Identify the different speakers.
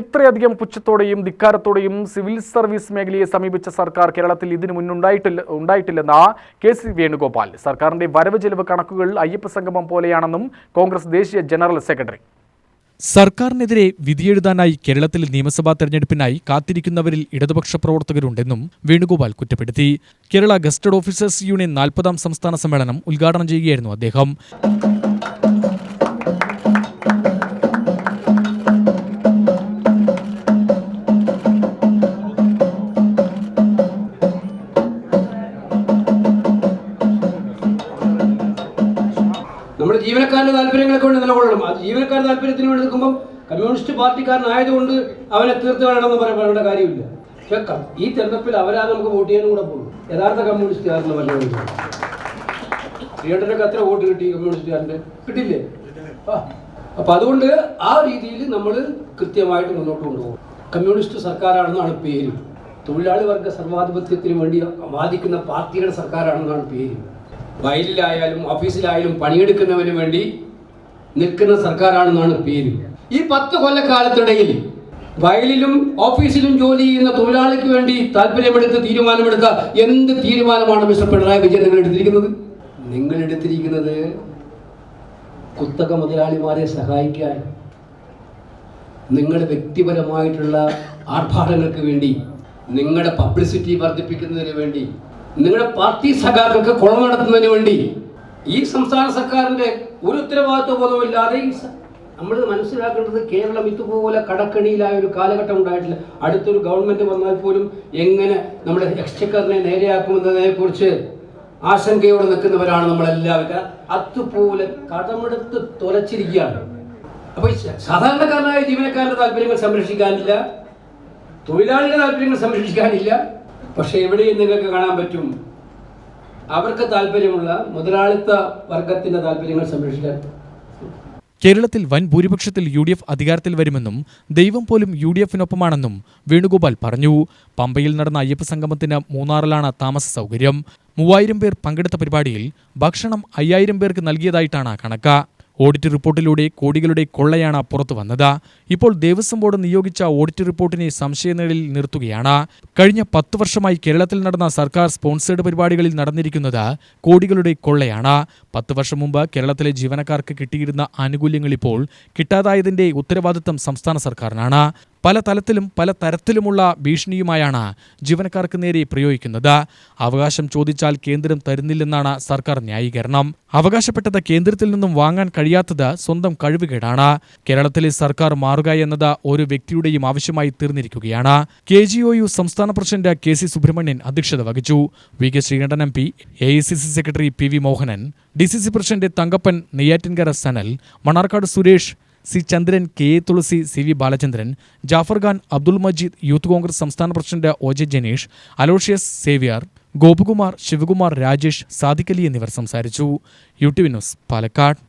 Speaker 1: ഇത്രയധികം പുച്ഛത്തോടെയും ധിക്കാരത്തോടെയും civil service മേഖലയെ സമീപിച്ച സർക്കാർ കേരളത്തിൽ ഇതിനു മുന്നുണ്ടായിട്ടില്ല ഉണ്ടായിട്ടില്ലെന്ന കെ സി വേണുഗോപാൽ. സർക്കാരിന്റെ വരവ് ചെലവ് കണക്കുകൾ അയ്യപ്പ സംഗമം പോലെയാണെന്നും കോൺഗ്രസ് ദേശീയ ജനറൽ സെക്രട്ടറി.
Speaker 2: സർക്കാരിനെതിരെ വിധിയെഴുതാനായി കേരളത്തിൽ നിയമസഭാ തെരഞ്ഞെടുപ്പിനായി കാത്തിരിക്കുന്നവരിൽ ഇടതുപക്ഷ പ്രവർത്തകരുണ്ടെന്നും വേണുഗോപാൽ കുറ്റപ്പെടുത്തി. കേരള ഗസ്റ്റഡ് ഓഫീസേഴ്സ് യൂണിയൻ നാൽപ്പതാം സംസ്ഥാന സമ്മേളനം ഉദ്ഘാടനം ചെയ്യുകയായിരുന്നു അദ്ദേഹം.
Speaker 3: നമ്മുടെ ജീവനക്കാരുടെ താല്പര്യങ്ങളൊക്കെ വേണ്ടി നിലകൊള്ളണം ആ ജീവനക്കാരുടെ താല്പര്യത്തിന് വേണ്ടി നിൽക്കുമ്പോൾ കമ്മ്യൂണിസ്റ്റ് പാർട്ടിക്കാരനായതുകൊണ്ട് അവനെ തീർത്ത് വേണമെന്ന് പറയാൻ പറയേണ്ട കാര്യമില്ല. പക്ഷേ ഈ തെരഞ്ഞെടുപ്പിൽ അവരാ നമുക്ക് വോട്ട് ചെയ്യാനും കൂടെ പോകും. യഥാർത്ഥ കമ്മ്യൂണിസ്റ്റുകാരെന്ന് പറഞ്ഞു തിയേറ്ററിനൊക്കെ എത്ര വോട്ട് കിട്ടി കമ്മ്യൂണിസ്റ്റുകാരന്റെ? കിട്ടില്ലേ അപ്പം അതുകൊണ്ട് ആ രീതിയിൽ നമ്മൾ കൃത്യമായിട്ട് മുന്നോട്ട് കൊണ്ടുപോകും. കമ്മ്യൂണിസ്റ്റ് സർക്കാരാണെന്നാണ് പേര്. തൊഴിലാളി വർഗ സർവാധിപത്യത്തിന് വേണ്ടി വാദിക്കുന്ന പാർട്ടിയുടെ സർക്കാരാണെന്നാണ് പേര്. വയലിലായാലും ഓഫീസിലായാലും പണിയെടുക്കുന്നവന് വേണ്ടി നിൽക്കുന്ന സർക്കാരാണെന്നാണ് പേര്. ഈ പത്ത് കൊല്ലക്കാലത്തിടയിൽ വയലിലും ഓഫീസിലും ജോലി ചെയ്യുന്ന തൊഴിലാളിക്ക് വേണ്ടി താല്പര്യമെടുത്ത് തീരുമാനമെടുത്ത എന്ത് തീരുമാനമാണ് മിസ്റ്റർ പിണറായി വിജയൻ നിങ്ങൾ എടുത്തിരിക്കുന്നത്? നിങ്ങൾ എടുത്തിരിക്കുന്നത് കുത്തക മുതലാളിമാരെ സഹായിക്കാൻ. നിങ്ങളുടെ വ്യക്തിപരമായിട്ടുള്ള ആർഭാടങ്ങൾക്ക് വേണ്ടി നിങ്ങളുടെ പബ്ലിസിറ്റി വർദ്ധിപ്പിക്കുന്നതിന് വേണ്ടി. നിങ്ങളുടെ പാർട്ടി സഖാക്കൾക്ക് കൊള നടത്തുന്നതിന് വേണ്ടി ഈ സംസ്ഥാന സർക്കാരിന്റെ ഒരു ഉത്തരവാദിത്വ ബോധമില്ലാതെ നമ്മൾ മനസ്സിലാക്കേണ്ടത് കേരളം ഇതുപോലെ കടക്കണിയിലായ ഒരു കാലഘട്ടം ഉണ്ടായിട്ടില്ല. അടുത്തൊരു ഗവൺമെന്റ് വന്നാൽ പോലും എങ്ങനെ നമ്മുടെ എക്സ്ചക്കറിനെ നേരെയാക്കുമെന്നതിനെ കുറിച്ച് ആശങ്കയോടെ നിൽക്കുന്നവരാണ് നമ്മളെല്ലാവരും. അതുപോലെ കടമെടുത്ത് തുലച്ചിരിക്കുകയാണ്. അപ്പൊ സാധാരണക്കാരനായ ജീവനക്കാരുടെ താല്പര്യങ്ങൾ സംരക്ഷിക്കാനില്ല. തൊഴിലാളികളുടെ താല്പര്യങ്ങൾ സംരക്ഷിക്കാനില്ല. പക്ഷെ എവിടെയും നിങ്ങൾക്ക് കാണാൻ പറ്റും? അവർക്ക് താല്പര്യമുള്ള മുതലാളിത്ത വർഗത്തിന്റെ താല്പര്യങ്ങൾ സംരക്ഷിക്കാൻ.
Speaker 2: കേരളത്തിൽ വൻ ഭൂരിപക്ഷത്തിൽ യു ഡി എഫ് അധികാരത്തിൽ വരുമെന്നും ദൈവം പോലും യു ഡി എഫിനൊപ്പമാണെന്നും വേണുഗോപാൽ പറഞ്ഞു. പമ്പയിൽ നടന്ന അയ്യപ്പ സംഗമത്തിന് മൂന്നാറിലാണ് താമസ സൗകര്യം. മൂവായിരം പേർ പങ്കെടുത്ത പരിപാടിയിൽ ഭക്ഷണം അയ്യായിരം പേർക്ക് നൽകിയതായിട്ടാണ് കണക്ക്. ഓഡിറ്റ് റിപ്പോർട്ടിലൂടെ കോടികളുടെ കൊള്ളയാണ് പുറത്തു വന്നത്. ഇപ്പോൾ ദേവസ്വം ബോർഡ് നിയോഗിച്ച ഓഡിറ്റ് റിപ്പോർട്ടിനെ സംശയനിഴലിൽ നിർത്തുകയാണ്. കഴിഞ്ഞ പത്ത് വർഷമായി കേരളത്തിൽ നടന്ന സർക്കാർ സ്പോൺസേഡ് പരിപാടികളിൽ നടന്നിരിക്കുന്നത് കോടികളുടെ കൊള്ളയാണ്. പത്ത് വർഷം മുമ്പ് കേരളത്തിലെ ജീവനക്കാർക്ക് കിട്ടിയിരുന്ന ആനുകൂല്യങ്ങൾ ഇപ്പോൾ കിട്ടാതായതിന്റെ ഉത്തരവാദിത്തം സംസ്ഥാന സർക്കാരിനാണ്. പല തലത്തിലും പല തരത്തിലുമുള്ള ഭീഷണിയുമായാണ് ജീവനക്കാർക്ക് നേരെ പ്രയോഗിക്കുന്നത്. അവകാശം ചോദിച്ചാൽ കേന്ദ്രം തരുന്നില്ലെന്നാണ് സർക്കാർ ന്യായീകരണം. അവകാശപ്പെട്ടത് കേന്ദ്രത്തിൽ നിന്നും വാങ്ങാൻ കഴിയാത്തത് സ്വന്തം കഴിവുകേടാണ്. കേരളത്തിലെ സർക്കാർ മാറുക എന്നത് ഒരു വ്യക്തിയുടെയും ആവശ്യമായി തീർന്നിരിക്കുകയാണ്. കെ ജി ഒ യു സംസ്ഥാന പ്രസിഡന്റ് കെ സി സുബ്രഹ്മണ്യൻ അധ്യക്ഷത വഹിച്ചു. V K Sreekandan M P A I C C secretary P V Mohanan D C C president Thankappan Neyyattinkara Sanal Mannarkkad Suresh C Chandran K A Thulasi C V Balachandran Jafar Khan Abdul Majeed youth Congress സംസ്ഥാന president O J Janeesh Aloysius Xavier Gopakumar Sivakumar Rajesh Sadikali എന്നിവർ സംസാരിച്ചു. U T news Palakkad.